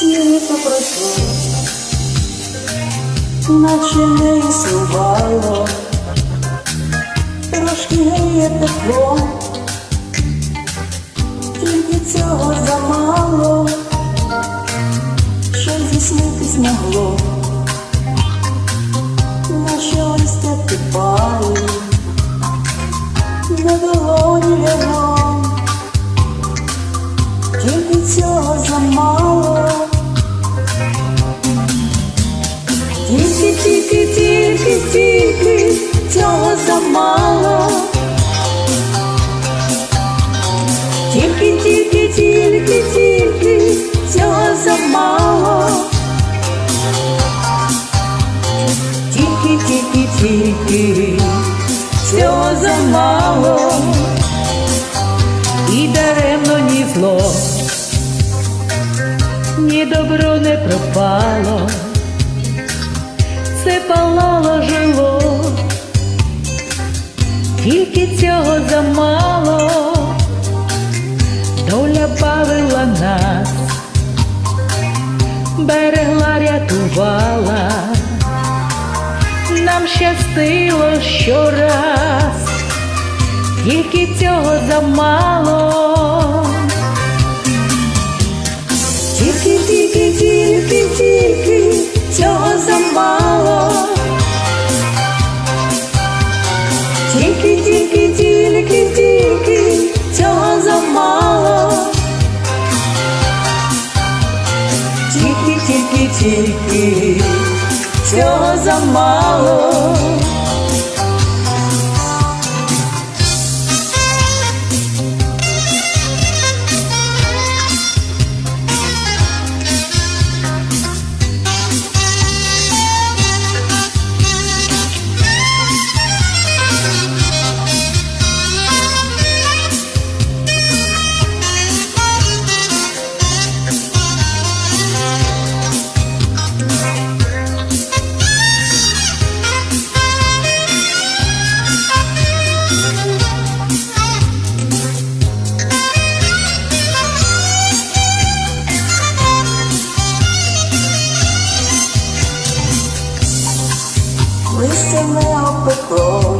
Літо пройшло, наче не існувало, трошки гріє тепло, тільки цього замало, що зіснитись могло, наше листя підпали, на долоні лягло, Тільки, тільки, тільки, тільки цього замало. Тільки, тільки, тільки, тільки цього замало. Тільки, тільки, тільки цього замало. І даремно ні зло, ні добро не пропало, все палало жило, тільки цього замало, доля бавила нас, берегла, рятувала, нам щастило щораз. Тільки цього замало, Тільки, цього замало. Christian Alpha Cross.